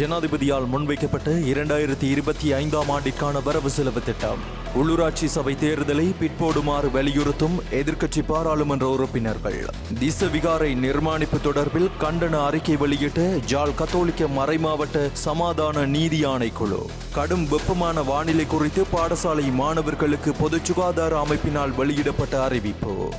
ஜனாதிபதியால் முன்வைக்கப்பட்ட இரண்டாயிரத்தி இருபத்தி ஐந்தாம் ஆண்டிற்கான வரவு செலவு திட்டம். உள்ளூராட்சி சபை தேர்தலை பிற்போடுமாறு வலியுறுத்தும் எதிர்க்கட்சி பாராளுமன்ற உறுப்பினர்கள். திசவிகாரை நிர்மாணிப்பு தொடர்பில் கண்டன அறிக்கை வெளியிட்ட ஜால் கத்தோலிக்க மறைமாவட்ட சமாதான நீதி ஆணைக்குழு. கடும் வெப்பமான வானிலை குறித்து பாடசாலை மாணவர்களுக்கு பொது சுகாதார அமைப்பினால் வெளியிடப்பட்ட அறிவிப்பு.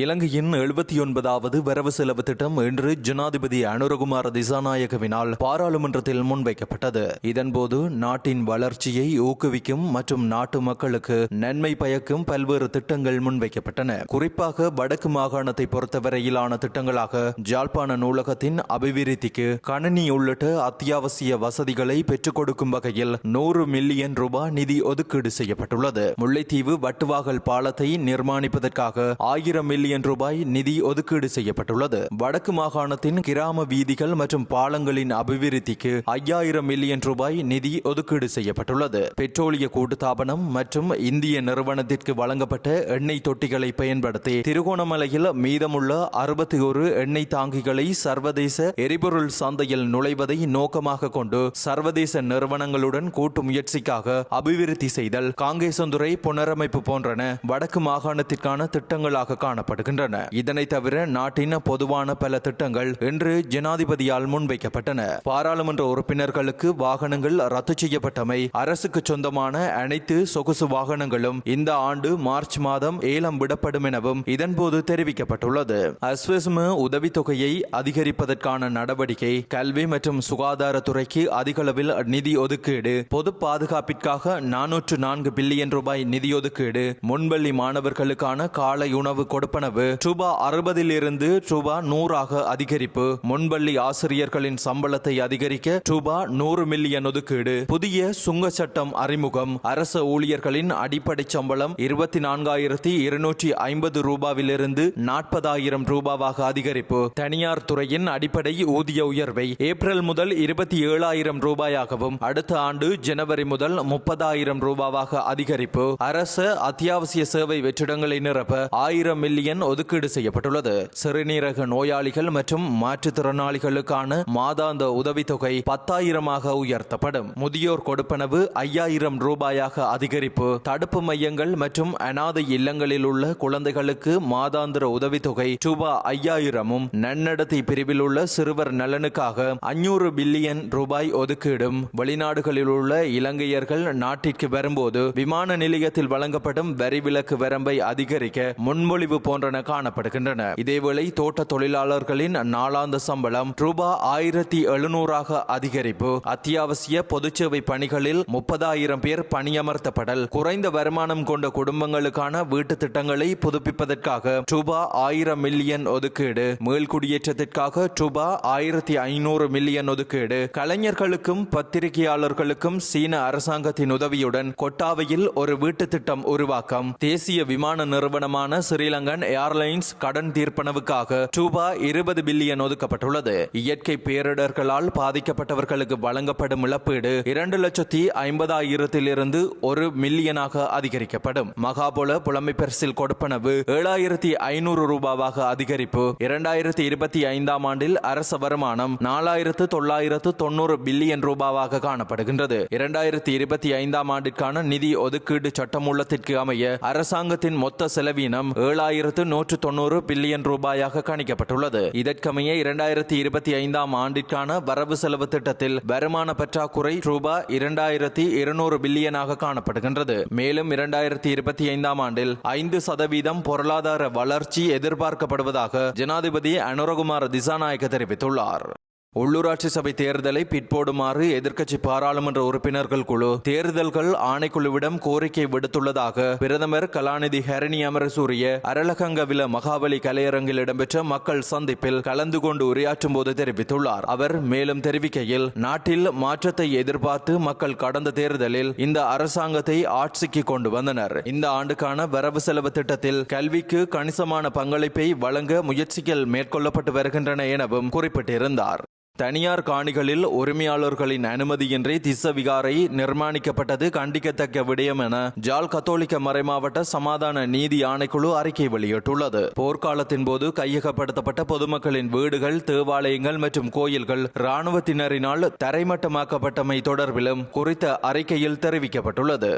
இலங்கையின் எழுபத்தி ஒன்பதாவது வரவு செலவு திட்டம் இன்று ஜனாதிபதி அனுரகுமார திசாநாயகவினால் பாராளுமன்றத்தில் முன்வைக்கப்பட்டது. இதன்போது நாட்டின் வளர்ச்சியை ஊக்குவிக்கும் மற்றும் நாட்டு மக்களுக்கு நன்மை பயக்கும் பல்வேறு திட்டங்கள் முன்வைக்கப்பட்டன. குறிப்பாக வடக்கு மாகாணத்தை பொறுத்தவரையிலான திட்டங்களாக ஜாழ்ப்பாண நூலகத்தின் அபிவிருத்திக்கு கணினி உள்ளிட்ட அத்தியாவசிய வசதிகளை பெற்றுக் கொடுக்கும் வகையில் நூறு மில்லியன் ரூபாய் நிதி ஒதுக்கீடு செய்யப்பட்டுள்ளது. முல்லைத்தீவு வட்டுவாகல் பாலத்தை நிர்மாணிப்பதற்காக ஆயிரம் மில்லியன் ரூபாய் நிதி ஒதுக்கீடு செய்யப்பட்டுள்ளது. வடக்கு மாகாணத்தின் கிராம வீதிகள் மற்றும் பாலங்களின் அபிவிருத்திக்கு ஐயாயிரம் மில்லியன் ரூபாய் நிதி ஒதுக்கீடு செய்யப்பட்டுள்ளது. பெட்ரோலிய கூட்டுத்தாபனம் மற்றும் இந்திய நிறுவனத்திற்கு வழங்கப்பட்ட எண்ணெய் தொட்டிகளை பயன்படுத்தி திருகோணமலையில் மீதமுள்ள அறுபத்தி ஒரு எண்ணெய் தாங்கிகளை சர்வதேச எரிபொருள் சந்தையில் நுழைவதை நோக்கமாக கொண்டு சர்வதேச நிறுவனங்களுடன் கூட்டு முயற்சிக்காக அபிவிருத்தி செய்தல் காங்கேசந்துறை புனரமைப்பு போன்றன வடக்கு மாகாணத்திற்கான திட்டங்களாக காணப்படுகின்றன இதனை தவிர நாட்டின் பொதுவான பல திட்டங்கள் இன்று ஜனாதிபதியால் முன்வைக்கப்பட்டன. பாராளுமன்ற உறுப்பினர்களுக்கு வாகனங்கள் ரத்து செய்யப்பட்டமை அரசுக்கு சொந்தமான அனைத்து சொகுசு வாகனங்களும் இந்த ஆண்டு மார்ச் மாதம் ஏலம் விடப்படும் எனவும் இதன்போது தெரிவிக்கப்பட்டுள்ளது. அஸ்வஸ்ம உதவித்தொகையை அதிகரிப்பதற்கான நடவடிக்கை கல்வி மற்றும் சுகாதாரத்துறைக்கு அதிகளவில் நிதி ஒதுக்கீடு பொது பாதுகாப்பிற்காக நானூற்று நான்கு பில்லியன் ரூபாய் நிதி ஒதுக்கீடு முன்பள்ளி மாணவர்களுக்கான காலை உணவு கொடுப்பனவு ரூபா அறுபதிலிருந்து ரூபா நூறாக அதிகரிப்பு. முன்பள்ளி ஆசிரியர்களின் சம்பளத்தை அதிகரிக்க ரூபா நூறு மில்லியன் ஒதுக்கீடு. புதிய சுங்க சட்டம் அறிமுகம். அரச ஊழியர்களின் அடிப்படை சம்பளம் இருபத்தி நான்காயிரத்தி இருநூற்றி ஐம்பது ரூபாவிலிருந்து நாற்பதாயிரம் ரூபாவாக அதிகரிப்பு. தனியார் துறையின் அடிப்படை ஊதிய உயர்வை ஏப்ரல் முதல் இருபத்தி ஏழாயிரம் ரூபாயாகவும் அடுத்த ஆண்டு ஜனவரி முதல் முப்பதாயிரம் ரூபாவாக அதிகரிப்பு. அரச அத்தியாவசிய சேவை வெற்றிடங்களை நிரப்ப ஆயிரம் மில்லியன் ஒதுக்கீடு செய்யப்பட்டுள்ளது. சிறுநீரக நோயாளிகள் மற்றும் மாற்றுத்திறனாளிகளுக்கான மாதாந்த உதவித்தொகை பத்தாயிரமாக உயர்த்தப்படும். முதியோர் கொடுப்பனவு ஐயாயிரம் ரூபாயாக அதிகரிப்பு. தடுப்பு மையங்கள் மற்றும் அனாதை இல்லங்களில் உள்ள குழந்தைகளுக்கு மாதாந்திர உதவித்தொகை ரூபாய் ஐயாயிரமும். நன்னடத்தை பிரிவில் உள்ள சிறுவர் நலனுக்காக அஞ்சூறு பில்லியன் ரூபாய் ஒதுக்கீடும். வெளிநாடுகளில் உள்ள இலங்கையர்கள் நாட்டிற்கு வரும்போது விமான நிலையத்தில் வழங்கப்படும் வரி விலக்கு வரம்பை அதிகரிக்க முன்மொழிவு போன்ற போன்றன காணப்படுகின்றன. இதேவேளை தோட்ட தொழிலாளர்களின் நாளாந்த சம்பளம் ரூபாய் ஆயிரத்தி எழுநூறாக அதிகரிப்பு. அத்தியாவசிய பொதுச்சேவை பணிகளில் முப்பதாயிரம் பேர் பணியமர்த்தப்படல். குறைந்த வருமானம் கொண்ட குடும்பங்களுக்கான வீட்டு திட்டங்களை புதுப்பிப்பதற்காக ரூபாய் ஆயிரம் மில்லியன் ஒதுக்கீடு. மீள்குடியேற்றத்திற்காக ரூபாய் ஆயிரத்தி ஐநூறு மில்லியன் ஒதுக்கீடு. கலைஞர்களுக்கும் பத்திரிகையாளர்களுக்கும் சீன அரசாங்கத்தின் உதவியுடன் கொட்டாவையில் ஒரு வீட்டு திட்டம் உருவாக்கம். தேசிய விமான நிறுவனமான ஸ்ரீலங்கன் ஏர்லைன்ஸ் கடன் தீர்ப்பனவுக்காக ரூபாய் இருபது பில்லியன் ஒதுக்கப்பட்டுள்ளது. இயற்கை பேரிடர்களால் பாதிக்கப்பட்டவர்களுக்கு வழங்கப்படும் இழப்பீடு இரண்டு லட்சத்தி ஐம்பதாயிரத்திலிருந்து ஒரு மில்லியனாக அதிகரிக்கப்படும். மகாபோல புலமை பரிசில் கொடுப்பனவு ஏழாயிரத்தி ஐநூறு ரூபாவாக அதிகரிப்பு. இரண்டாயிரத்தி இருபத்தி ஐந்தாம் ஆண்டில் அரச வருமானம் நாலாயிரத்து தொள்ளாயிரத்து தொண்ணூறு பில்லியன் ரூபாவாக காணப்படுகின்றது. இரண்டாயிரத்தி இருபத்தி ஐந்தாம் ஆண்டிற்கான நிதி ஒதுக்கீடு சட்டமூலத்திற்கு அமைய அரசாங்கத்தின் மொத்த செலவீனம் ஏழாயிரத்து நூற்று தொண்ணூறு பில்லியன் ரூபாயாக கணிக்கப்பட்டுள்ளது. இதற்கமைய இரண்டாயிரத்தி இருபத்தி ஐந்தாம் ஆண்டிற்கான வரவு செலவு திட்டத்தில் வருமான பற்றாக்குறை ரூபாய் இரண்டாயிரத்தி இருநூறு பில்லியனாக காணப்படுகின்றது. மேலும் இரண்டாயிரத்தி இருபத்தி ஐந்தாம் ஆண்டில் ஐந்து சதவீதம் பொருளாதார வளர்ச்சி எதிர்பார்க்கப்படுவதாக ஜனாதிபதி அனுரகுமார் திசாநாயக்க தெரிவித்துள்ளார். உள்ளூராட்சி சபை தேர்தலை பிற்போடுமாறு எதிர்க்கட்சி பாராளுமன்ற உறுப்பினர்கள் குழு தேர்தல்கள் ஆணைக்குழுவிடம் கோரிக்கை விடுத்துள்ளதாக பிரதமர் கலாநிதி ஹரணி அமரசூரிய அரளகங்கவில மகாபலி கலையரங்கில் இடம்பெற்ற மக்கள் சந்திப்பில் கலந்து கொண்டு உரையாற்றும் போது தெரிவித்துள்ளார். அவர் மேலும் தெரிவிக்கையில் நாட்டில் மாற்றத்தை எதிர்பார்த்து மக்கள் கடந்த தேர்தலில் இந்த அரசாங்கத்தை ஆட்சிக்கு கொண்டு வந்தனர். இந்த ஆண்டுக்கான வரவு செலவு திட்டத்தில் கல்விக்கு கணிசமான பங்களிப்பை வழங்க முயற்சிகள் மேற்கொள்ளப்பட்டு வருகின்றன எனவும் குறிப்பிட்டிருந்தார். தனியார் காணிகளில் உரிமையாளர்களின் அனுமதியின்றி திஸ்ஸவிகாரை நிர்மாணிக்கப்பட்டது கண்டிக்கத்தக்க விடயம் என ஜால் கத்தோலிக்க மறைமாவட்ட சமாதான நீதி ஆணைக்குழு அறிக்கை வெளியிட்டுள்ளது. போர்க்காலத்தின் போது கையகப்படுத்தப்பட்ட பொதுமக்களின் வீடுகள் தேவாலயங்கள் மற்றும் கோயில்கள் இராணுவத்தினரினால் தரைமட்டமாக்கப்பட்டமை தொடர்பிலும் குறித்த அறிக்கையில் தெரிவிக்கப்பட்டுள்ளது.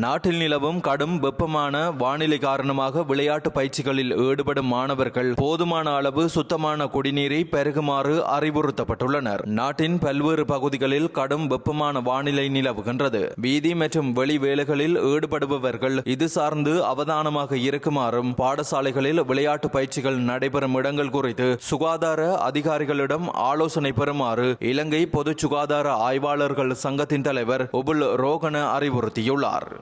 நாட்டில் நிலவும் கடும் வெப்பமான வானிலை காரணமாக விளையாட்டு பயிற்சிகளில் ஈடுபடும் மாணவர்கள் போதுமான அளவு சுத்தமான குடிநீரை பெருகுமாறு அறிவுறுத்தப்பட்டுள்ளனர். நாட்டின் பல்வேறு பகுதிகளில் கடும் வெப்பமான வானிலை நிலவுகின்றது. வீதி மற்றும் வெளி வேலைகளில் ஈடுபடுபவர்கள் இது சார்ந்து அவதானமாக இருக்குமாறும் பாடசாலைகளில் விளையாட்டு பயிற்சிகள் நடைபெறும் இடங்கள் குறித்து சுகாதார அதிகாரிகளிடம் ஆலோசனை பெறுமாறு இலங்கை பொது சுகாதார ஆய்வாளர்கள் சங்கத்தின் தலைவர் உபுல் ரோகன அறிவுறுத்தியுள்ளார்.